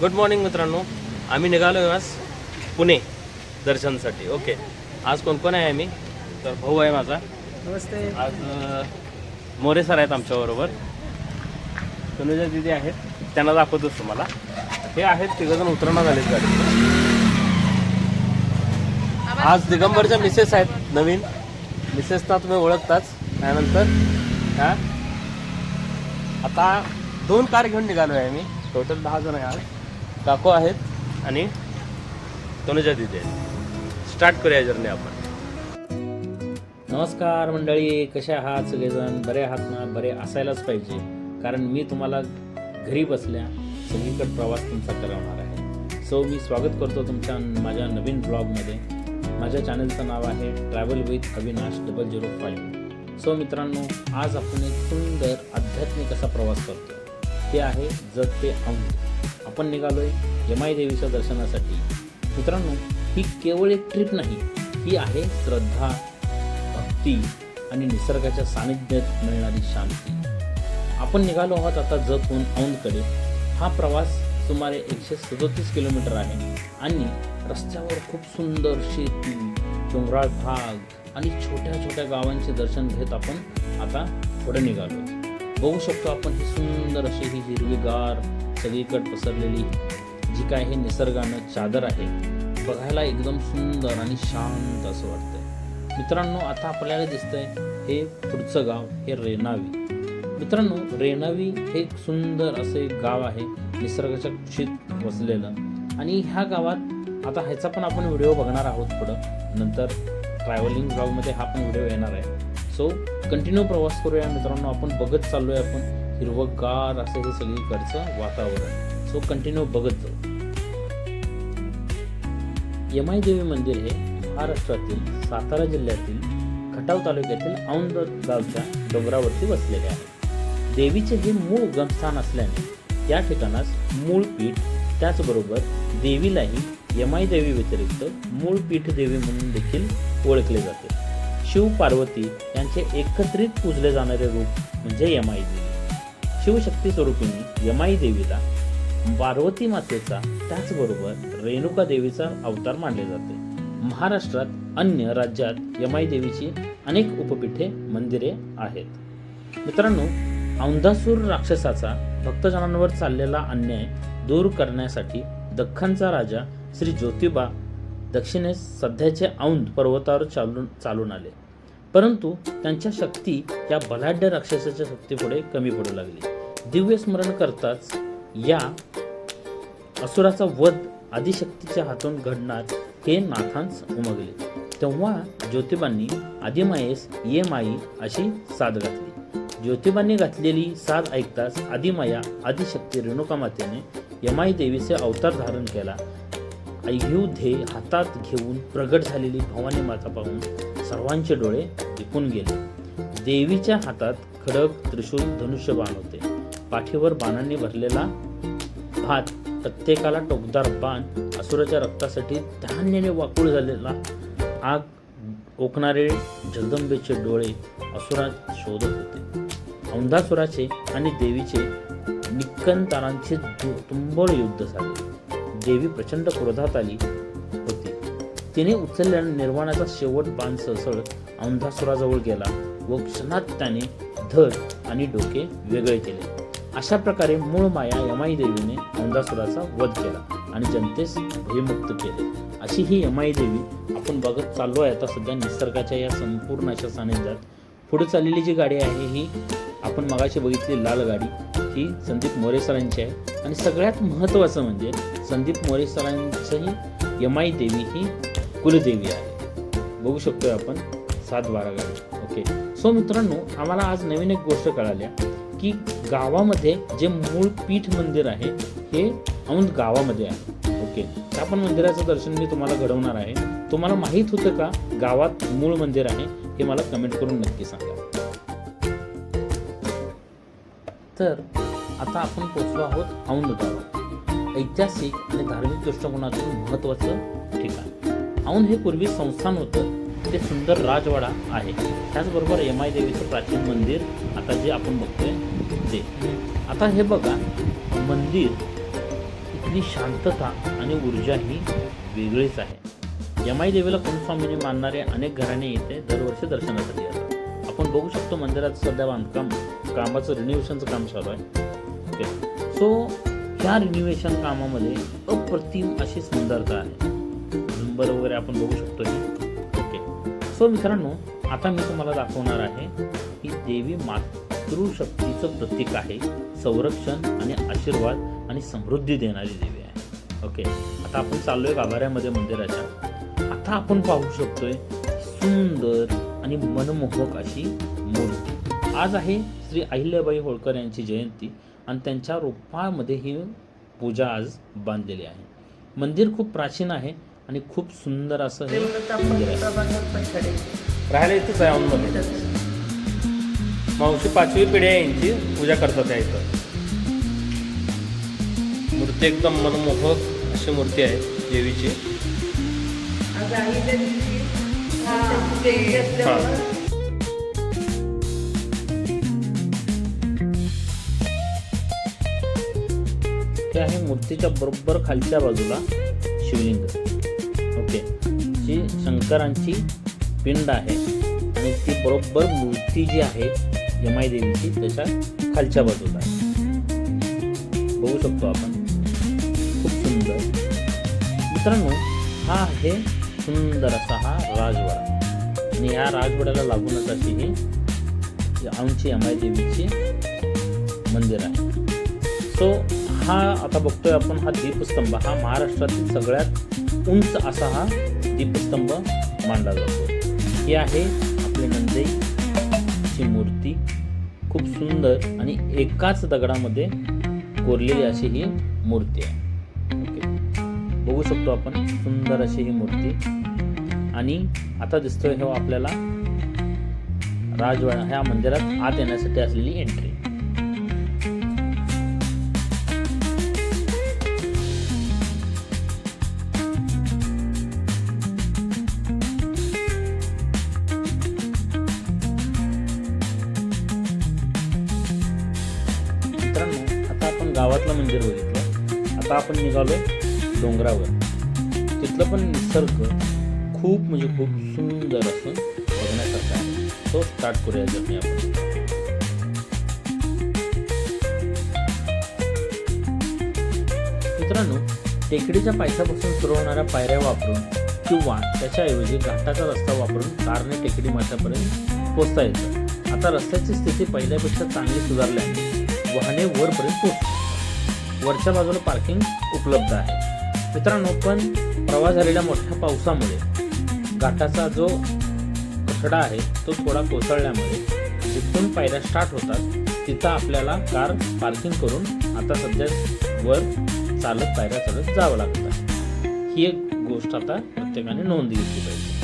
Good morning मित्रांनो. आम्ही निघालो आहे आज पुणे दर्शनसाठी. ओके आज कोण कोण आहे आम्ही? तर भाऊ आहे माझा. नमस्ते. आज मोरे सर आहेत आमच्याबरोबर तनुजा दिदी आहेत. त्यांना दाखवतोच तुम्हाला. हे आहेत तिघजण उतरणा झालेत गाडी आज दिगंबरच्या मिसेस आहेत नवीन. मिसेसना तुम्ही ओळखताच. त्यानंतर हा? आता दोन कार घेऊन निघालो आहे आम्ही. टोटल दहा जण आहे आज. काको आहेत आणि तनुजा दिदी आहेत. स्टार्ट करूया जर्नी आपण. नमस्कार मंडळी कसे आहात सगळेजण? बरे आहात ना? बरे असायलाच पाहिजे. कारण मी तुम्हाला घरी बसल्या सगळीकडे प्रवास तुमचा करवणार आहे. सो मी स्वागत करतो तुमच्या माझ्या नवीन ब्लॉगमध्ये माझ्या चॅनलचं नाव आहे travel with Avinash double zero five so मित्रांनो आज आपण एक सुंदर आध्यात्मिक असा प्रवास करतो ते आहे जत ते औंध आपण निघालोय यमाई देवीच्या दर्शनासाठी. मित्रांनो ही केवळ एक ट्रिप नाही ही आहे श्रद्धा भक्ती आणि निसर्गाच्या सानिध्यात मिळणारी शांती. आपण निघालो आहोत आता जतहून औंधकडे. हा प्रवास सुमारे एकशे सदोतीस किलोमीटर आहे आणि रस्त्यावर खूप सुंदर शेती डोंगराळ भाग आणि छोट्या छोट्या गावांचे दर्शन घेत आपण आता पुढे निघालो बघू शकतो आपण ही सुंदर अशी ही हिरवीगार सगळीकड पसरलेली जी काय हे निसर्गानं चादर आहे बघायला एकदम सुंदर आणि शांत असं वाटतंय. मित्रांनो आता आपल्याला दिसतंय हे पुढचं गाव हे रेणावी. मित्रांनो रेणावी हे एक सुंदर असं एक गाव आहे निसर्गाच्या कुशीत वसलेलं. आणि ह्या गावात आता ह्याचा पण आपण व्हिडिओ बघणार आहोत पुढं. नंतर ट्रॅव्हलिंग ब्लॉगमध्ये हा पण व्हिडिओ येणार आहे. सो कंटिन्यू प्रवास करूया मित्रांनो. आपण बघत चाललोय आपण हिरवगार असं हे सगळीकडचं वातावरण. सो कंटिन्यू बघत जाऊ. यमाई देवी मंदिर हे महाराष्ट्रातील सातारा जिल्ह्यातील खटाव तालुक्यातील औंध गावच्या डोंगरावरती वसलेले आहे. देवीचे हे मूळ गमस्थान असल्याने या ठिकाणास मूळ पीठ त्याचबरोबर देवीलाही यमाई देवी व्यतिरिक्त मूळ पीठ देवी म्हणून देखील ओळखले जाते. शिव पार्वती यांचे एकत्रित पूजले जाणारे रूप म्हणजे यमाई देवी. शिवशक्ती स्वरूपिणी यमाई देवीला पार्वती मातेचा त्याचबरोबर रेणुका देवीचा अवतार मानले जाते. महाराष्ट्रात अन्य राज्यात यमाई देवीची अनेक उपपीठे मंदिरे आहेत. मित्रांनो औंधासूर राक्षसाचा भक्तजनांवर चाललेला अन्याय दूर करण्यासाठी दख्खनचा राजा श्री ज्योतिबा दक्षिणेस सध्याचे औंध पर्वतावर चालून चालून आले. परंतु त्यांच्या शक्ती या बलाढ्य राक्षसाच्या शक्तीपुढे कमी पडू लागली. दिव्य स्मरण करताच या असुराचा वध आदिशक्तीच्या हातून घडणार हे नाथांस उमगले. तेव्हा ज्योतिबांनी आदिमायेस ये माई अशी साद घातली. ज्योतिबांनी घातलेली साद ऐकताच आदिमाया आदिशक्ती रेणुका मातेने यमाई देवीचे अवतार धारण केला. अयोध्ये हातात घेऊन प्रगट झालेली भवानी माता पाहून सर्वांचे डोळे दिपून गेले. देवीच्या हातात खडक त्रिशूल धनुष्य बाण होते. पाठीवर बाणांनी भरलेला भात प्रत्येकाला टोकदार बाण असुराच्या रक्तासाठी धान्याने वाकुळ झालेला आग ओकणारे जगदंबेचे डोळे असुरात शोधत होते. औंधासुराचे आणि देवीचे निक्कन तारांचे तुंबळ युद्ध झाले. देवी प्रचंड क्रोधात आली होती. तिने उचलल्याने निर्वाणाचा शेवट बाण सळसळ औंधासुराजवळ गेला व क्षणात त्याने धड आणि डोके वेगळे केले. अशा प्रकारे मूळ माया यमाई देवीने औंधासुराचा वध केला आणि जनतेस भयमुक्त केले. अशी ही यमाई देवी आपण बघत चाललो आहे. आता सध्या निसर्गाच्या या संपूर्ण अशा सानिध्यात पुढे चाललेली जी गाडी आहे ही आपण मगाशी बघितली लाल गाडी. ही संदीप मोरे सरांची आहे. आणि सगळ्यात महत्त्वाचं म्हणजे संदीप मोरे सरांचंही यमाई देवी ही कुलदेवी आहे. बघू शकतोय आपण सात बारा गाडी. ओके. सो मित्रांनो आम्हाला आज नवीन एक गोष्ट कळाल्या की गावामध्ये जे मूळ पीठ मंदिर आहे हे औंध गावामध्ये आहे. ओके. त्या पण मंदिराचं दर्शन मी तुम्हाला घडवणार आहे. तुम्हाला माहीत होतं का गावात मूळ मंदिर आहे हे मला कमेंट करून नक्की सांगा. तर आता आपण पोचलो आहोत औंध गावात ऐतिहासिक आणि धार्मिक दृष्टिकोनातून महत्त्वाचं ठिकाण. औंध हे पूर्वी संस्थान होतं. ते सुंदर राजवाडा आहे. त्याचबरोबर यमाई देवीचं प्राचीन मंदिर आता जे आपण बघतोय ते. आता हे बघा मंदिर इथली शांतता आणि ऊर्जा ही वेगळीच आहे. यमाई देवीला कुलस्वामीने मानणारे अनेक घराणे येथे दरवर्षी दर्शनासाठी येतात. आपण बघू शकतो मंदिरात सध्या बांधकाम कामाचं रिनोव्हेशनचं काम चालू आहे. ओके सो ह्या रिनोव्हेशन कामामध्ये अप्रतिम अशी सुंदरता आहे. नंबर वगैरे आपण बघू शकतो ओके सो मित्रांनो आता मी तुम्हाला दाखवणार आहे की देवी मातृशक्तीचं प्रतीक आहे. संरक्षण आणि आशीर्वाद आणि समृद्धी देणारी देवी आहे. ओके आता आपण चाललोय गाभाऱ्यामध्ये मंदिराच्या. आता आपण पाहू शकतोय सुंदर आणि मनमोहक अशी मूर्ती. आज आहे श्री अहिल्याबाई होळकर यांची जयंती आणि त्यांच्या रूपामध्ये ही पूजा आज बांधलेली आहे. मंदिर खूप प्राचीन आहे आणि खूप सुंदर असं हे मंदिर आहे. राहायला इथंच आहे औंधमध्ये मावशी पाचवी पिढी आहे यांची पूजा करतात त्या इथं. मूर्ती एकदम मनमोहक अशी मूर्ती आहे देवीची. ते आहे मूर्तीच्या बरोबर खालच्या बाजूला शिवलिंग. ओके. जी शंकरांची पिंड आहे आणि ती बरोबर मूर्ती जी आहे यमाई देवीची त्याच्या खालच्या बाजूला आहे. बघू शकतो आपण. खूप सुंदर. मित्रांनो हा आहे सुंदर असा हा राजवाडा. आणि या राजवाड्याला लागूनच अशी ही आमची यमाई देवीची मंदिर आहे. सो हा आता बघतोय आपण हा दीपस्तंभ हा महाराष्ट्रातील सगळ्यात उंच असा हा दीपस्तंभ मानला जातो. हे आहे आपली नंदेची मूर्ती. खूप सुंदर आणि एकाच दगडामध्ये कोरलेली अशी ही मूर्ती आहे. ओके. बघू शकतो आपण सुंदर अशी ही मूर्ती. आणि आता दिसतोय हे आपल्याला राजवाडा ह्या मंदिरात आत येण्यासाठी असलेली एंट्री मंदिर बघितलं आता आपण निघालो डोंगरावर. तिथलं पण निसर्ग खूप म्हणजे खूप सुंदर असं बघण्यासारखं आहे. तो स्टार्ट करूया जर्नी आपण. मित्रांनो टेकडीच्या पायथ्यापासून सुरू होणाऱ्या पायऱ्या वापरून किंवा त्याच्याऐवजी घाटाचा रस्ता वापरून कारने टेकडी माथ्यापर्यंत पोचता येतं. आता रस्त्याची स्थिती पहिल्यापेक्षा चांगली सुधारल्याने वाहने वरपर्यंत पोहोचतात. वरच्या बाजूला पार्किंग उपलब्ध आहे. मित्रांनो पण प्रवास झालेल्या मोठ्या पावसामुळे घाटाचा जो कठडा आहे तो थोडा कोसळल्यामुळे जिथून पायऱ्या स्टार्ट होतात. तिथं आपल्याला कार पार्किंग करून आता सध्या वर चालत पायऱ्या चालत जावं लागतं. आहे ही एक गोष्ट आता प्रत्येकाने नोंद घेतली पाहिजे.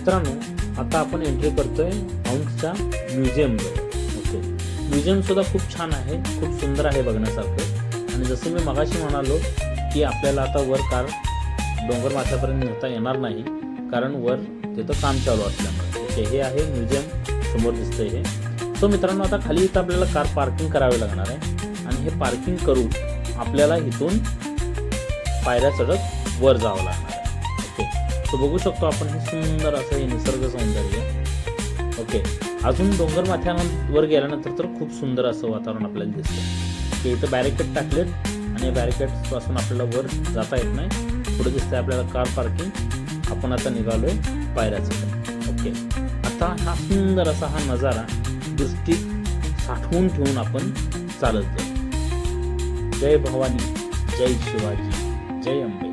मित्रांनो आता आपण एंट्री करतोय औंधच्या म्युझियममध्ये ओके म्युझियम सुद्धा खूप छान आहे खूप सुंदर आहे बघण्यासारखं. आणि जसं मी मगाशी म्हणालो की आपल्याला आता वर कार डोंगर माथ्यापर्यंत नेता येणार नाही कारण वर तिथं काम चालू असल्यामुळे. ओके हे आहे म्युझियम समोर दिसतंय हे. सो मित्रांनो आता खाली इथं आपल्याला कार पार्किंग करावी लागणार आहे. आणि हे पार्किंग करून आपल्याला इथून पायऱ्या चढत वर जावं लागणार तर बघू शकतो आपण हे सुंदर असं हे निसर्ग सौंदर्य. ओके. अजून डोंगर माथ्यावर गेल्यानंतर तर खूप सुंदर असं वातावरण आपल्याला दिसतं की इथं बॅरिकेड टाकलेत आणि या आपल्याला वर जाता येत नाही. पुढे दिसतंय आपल्याला कार पार्किंग आपण आता निघालोय पायऱ्याचं. ओके. आता हा सुंदर असा हा नजारा दृष्टीत साठवून ठेवून आपण चालत जाऊ. जय भवानी. जय शिवाजी. जय अंबे.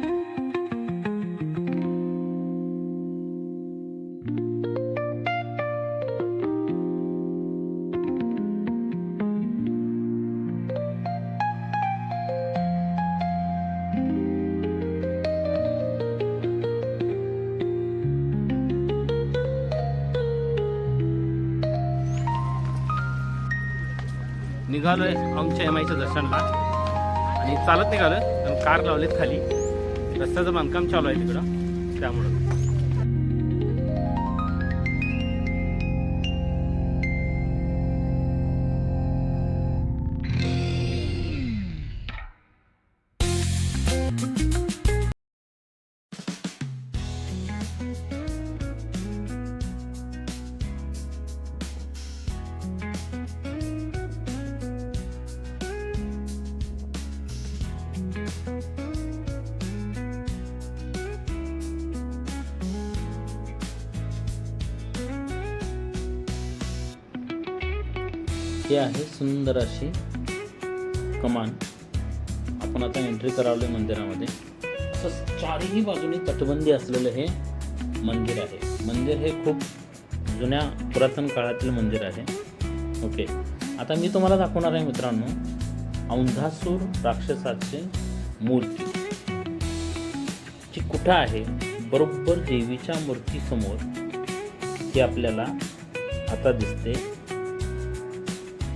निघालोय आमच्या एमआयच्या दर्शनला. आणि चालत निघालोय कारण कार लावलेत खाली. रस्त्याचं बांधकाम चालू आहे तिकडं. त्यामुळं. हे आहे सुंदर अशी कमान. आपण आता एंट्री करावले मंदिरामध्ये. असं चारही बाजूनी तटबंदी असलेलं हे मंदिर आहे. मंदिर हे खूप जुन्या पुरातन काळातील मंदिर आहे. ओके. आता मी तुम्हाला दाखवणार आहे मित्रांनो औंधासूर राक्षसाची मूर्ती. जी कुठं आहे? बरोबर देवीच्या मूर्तीसमोर. ती आपल्याला आता दिसते.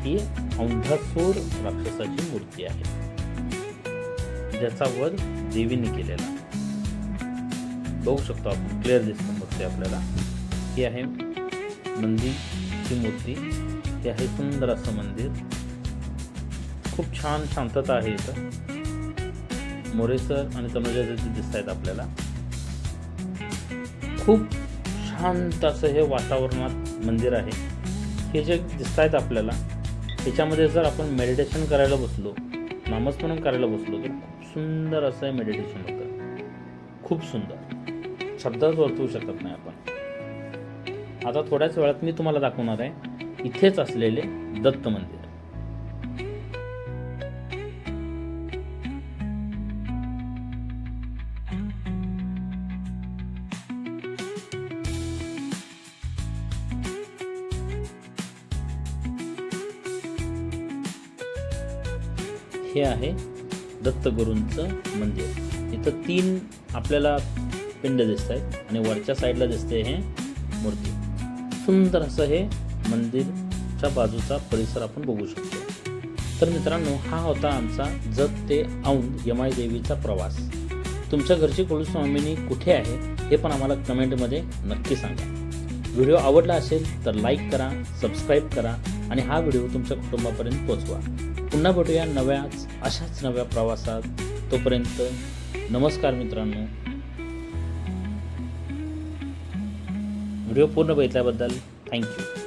ही औंधासूर राक्षसाची मूर्ती आहे. ज्याचा वध देवीने केलेला बघू शकतो आपण क्लिअर दिसतो मूर्ती आपल्याला. ही आहे नंदीची मूर्ती ही आहे सुंदर असं मंदिर. खूप छान शांतता आहे इथं. मोरेसर आणि तनुजा दिसतायत दिसत आहेत आपल्याला. खूप शांत असं हे वातावरणात मंदिर आहे. हे जे दिसत आहेत आपल्याला त्याच्यामध्ये जर आपण मेडिटेशन करायला बसलो नामस्मरण करायला बसलो तर खूप सुंदर असं हे मेडिटेशन होतं. खूप सुंदर. शब्दात वर्तवू शकत नाही आपण. आता थोड्याच वेळात मी तुम्हाला दाखवणार आहे इथेच असलेले दत्त मंदिर. हे आहे दत्तगुरूंचं मंदिर. इथं तीन आपल्याला पिंड दिसत आहेत आणि वरच्या साईडला दिसते हे मूर्ती. सुंदर असं हे मंदिरच्या बाजूचा परिसर आपण बघू शकतो. तर मित्रांनो हा होता आमचा जत ते औंध यमाई देवीचा प्रवास. तुमच्या घरची कुलस्वामिनी कुठे आहे हे पण आम्हाला कमेंटमध्ये नक्की सांगा. व्हिडिओ आवडला असेल तर लाईक करा सबस्क्राईब करा आणि हा व्हिडिओ तुमच्या कुटुंबापर्यंत पोचवा. पुन्हा भेटूया नव्याच अशाच नव्या प्रवासात. तोपर्यंत नमस्कार मित्रांनो. व्हिडिओ पूर्ण बघितल्याबद्दल थँक्यू.